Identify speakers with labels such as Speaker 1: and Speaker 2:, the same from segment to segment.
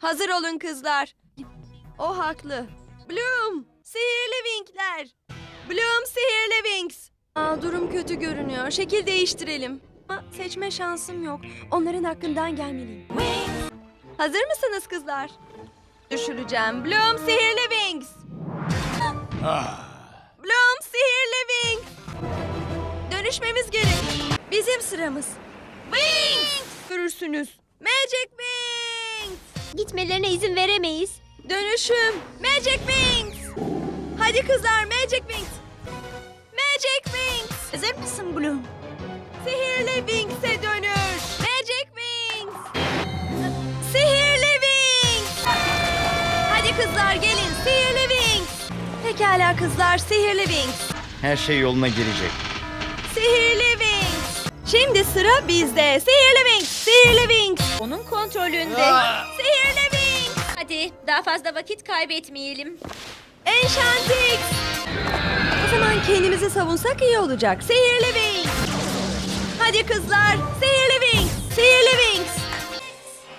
Speaker 1: Hazır olun kızlar. O haklı. Bloom, sihirli winkler. Bloom, sihirli winks. Aa, durum kötü görünüyor. Şekil değiştirelim. Ama seçme şansım yok. Onların hakkından gelmeliyim. Hazır mısınız kızlar? Düşüreceğim. Bloom, sihirli wings. Bloom, sihirli wings. Dönüşmemiz gerek. Bizim sıramız. Wings! Görürsünüz. Magic Wings!
Speaker 2: Gitmelerine izin veremeyiz.
Speaker 1: Dönüşüm. Magic Wings! Hadi kızlar Magic Wings! Magic Wings!
Speaker 2: Hazır mısın Bloom?
Speaker 1: Sihirli Wings'e dönüş. Magic Wings! Sihirli Wings! Hadi kızlar gelin Sihirli Wings! Pekala kızlar Sihirli Wings.
Speaker 3: Her şey yoluna girecek.
Speaker 1: Sihirli Wings! Şimdi sıra bizde. Sihirli Wings! Sihirli Wings!
Speaker 2: Onun kontrolünde. Daha fazla vakit kaybetmeyelim.
Speaker 1: Enchantix! O zaman kendimizi savunsak iyi olacak. Sihirli Wings! Hadi kızlar! Sihirli Wings! Sihirli Wings!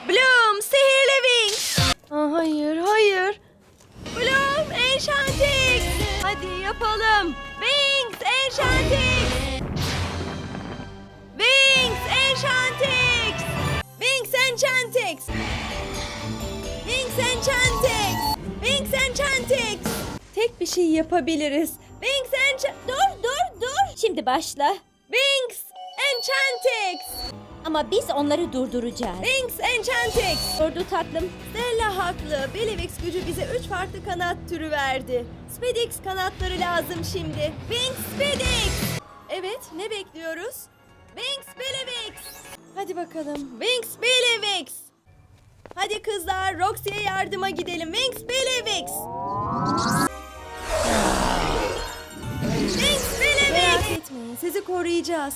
Speaker 1: Bloom! Sihirli Wings! Aa, hayır, hayır. Bloom! Enchantix! Hadi yapalım. Wings! Enchantix! Wings! Enchantix! Wings Enchantix! Wings Enchantix! Wings Enchantix! Tek bir şey yapabiliriz. Wings Enchantix!
Speaker 2: Dur dur dur. Şimdi başla.
Speaker 1: Wings Enchantix!
Speaker 2: Ama biz onları durduracağız.
Speaker 1: Wings Enchantix!
Speaker 2: Durdu tatlım.
Speaker 1: Stella haklı. Bellivix gücü bize üç farklı kanat türü verdi. Spedix kanatları lazım şimdi. Wings Spedix! Evet, ne bekliyoruz? Wings Bellivix! Hadi bakalım. Wings Bellivix! Hadi kızlar, Roxy'ye yardıma gidelim. Wings Bellivix! Sizi koruyacağız.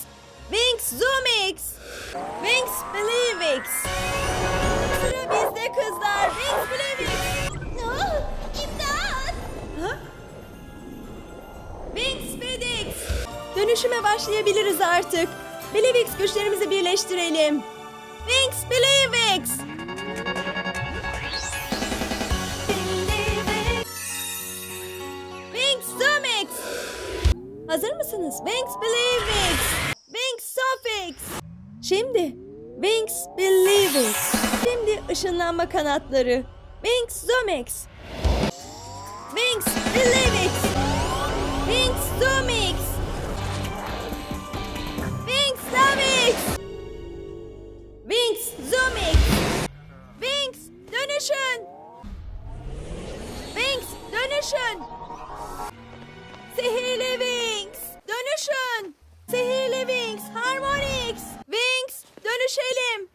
Speaker 1: Wings Zoomix! Wings Bellivix! Sıra bizde kızlar. Wings Bellivix!
Speaker 2: İmdat!
Speaker 1: Ha? Wings Fedix! Dönüşüme başlayabiliriz artık. Bellivix güçlerimizi birleştirelim. Wings Bellivix! Hazır mısınız? Wings Bellivix! Wings Suffix! Şimdi Wings Bellivix! Şimdi ışınlanma kanatları. Wings Zoomix! Wings Bellivix! Wings Zoomix! Wings Zoomix! Wings Zoomix! Wings dönüşün! Wings dönüşün! Sihirli Wings dönüşün! Sihirli Wings Harmonix! Wings dönüşelim!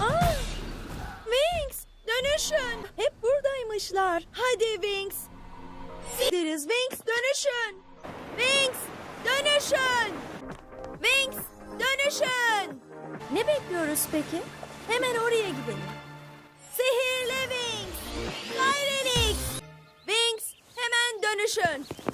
Speaker 1: Aa, Wings dönüşün! Hep buradaymışlar. Hadi Wings! Deriz Wings dönüşün! Wings dönüşün! Wings dönüşün! Ne bekliyoruz peki? Hemen oraya gidelim. Sihirli Wings! Sirenix! Wings hemen dönüşün!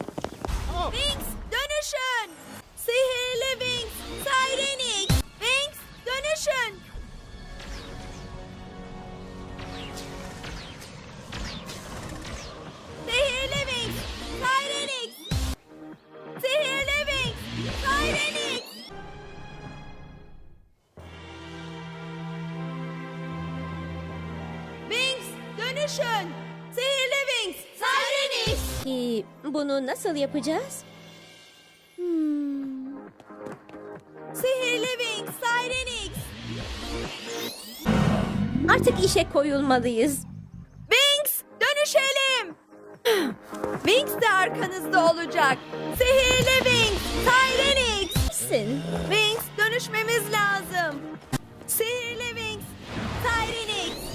Speaker 1: Dönüşün! Sihirli Wings! Sirenix!
Speaker 2: Ki bunu nasıl yapacağız?
Speaker 1: Hmm. Sihirli Wings! Sirenix!
Speaker 2: Artık işe koyulmalıyız.
Speaker 1: Wings dönüşelim! Wings de arkanızda olacak. Sihirli Wings! Sirenix!
Speaker 2: Sen.
Speaker 1: Wings dönüşmemiz lazım. Sihirli Wings! Sirenix!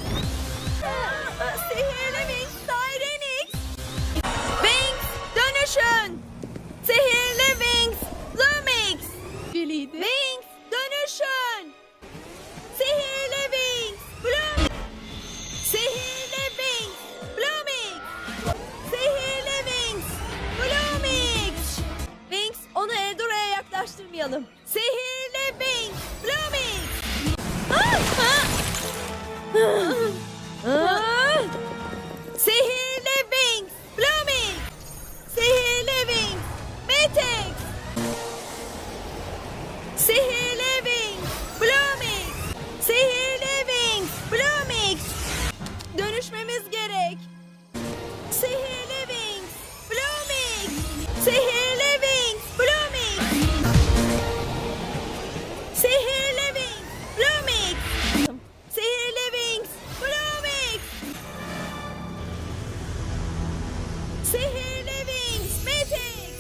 Speaker 1: Sihirli Wings, Metex.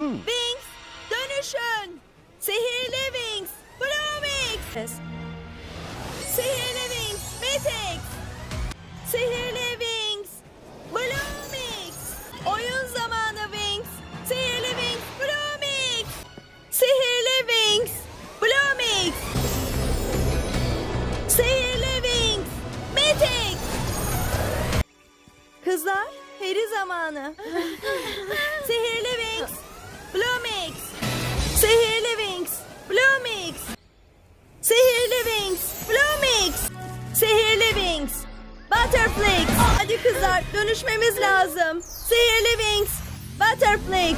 Speaker 1: Wings, dönüşün. Sihirli Wings, Bromix. Sihirli Wings, meeting. Sihirli Peri zamanı. Sihirli Wings. Bloomix. Sihirli Wings. Bloomix. Sihirli Wings. Bloomix. Sihirli Wings. Butterflix. Hadi kızlar dönüşmemiz lazım. Sihirli Wings. Butterflix.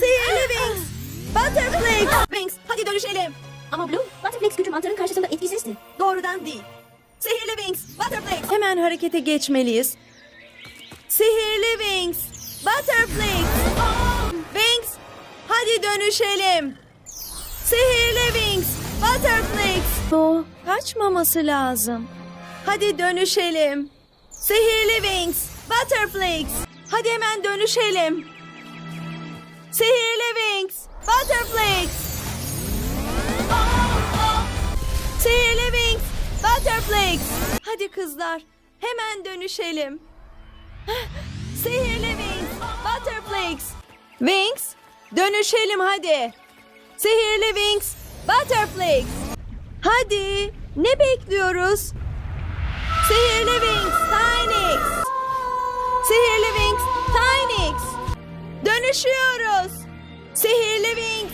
Speaker 1: Sihirli Wings. Butterflix. Wings hadi dönüşelim.
Speaker 2: Ama Blue, Butterflex gücü mantarın karşısında etkisizdi.
Speaker 1: Doğrudan değil. Sihirli Wings, Butterflex. Hemen harekete geçmeliyiz. Sihirli Wings, Butterflex. Wings, hadi dönüşelim. Sihirli Wings, Butterflex. O kaçmaması lazım. Hadi dönüşelim. Sihirli Wings, Butterflex. Hadi hemen dönüşelim. Sihirli Wings, Butterflex. Sihirli Wings, Butterflex. Hadi kızlar, hemen dönüşelim. Butterflex. Wings, dönüşelim hadi. Sihirli Wings, Butterflex. Hadi, ne bekliyoruz? Sihirli Wings, Tynix. Sihirli Wings, Tynix. Dönüşüyoruz. Sihirli Wings,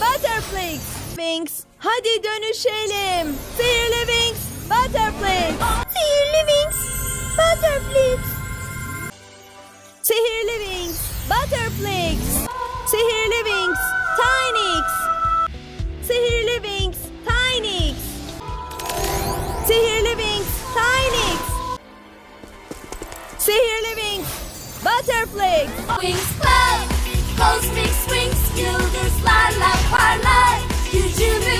Speaker 1: Butterflex. Wings, hadi dönüşelim. Sihirli Wings, Butterflex. Sihirli Wings, Butterflex. Wings, Butterflex. Sihirli Wings, Tynix. Sihirli Wings, Tynix. Sihirli Wings, Tynix. Sihirli Wings, Butterflex.
Speaker 4: Wings Club Cosmic Swings Yıldızlarla parlar Gücümüz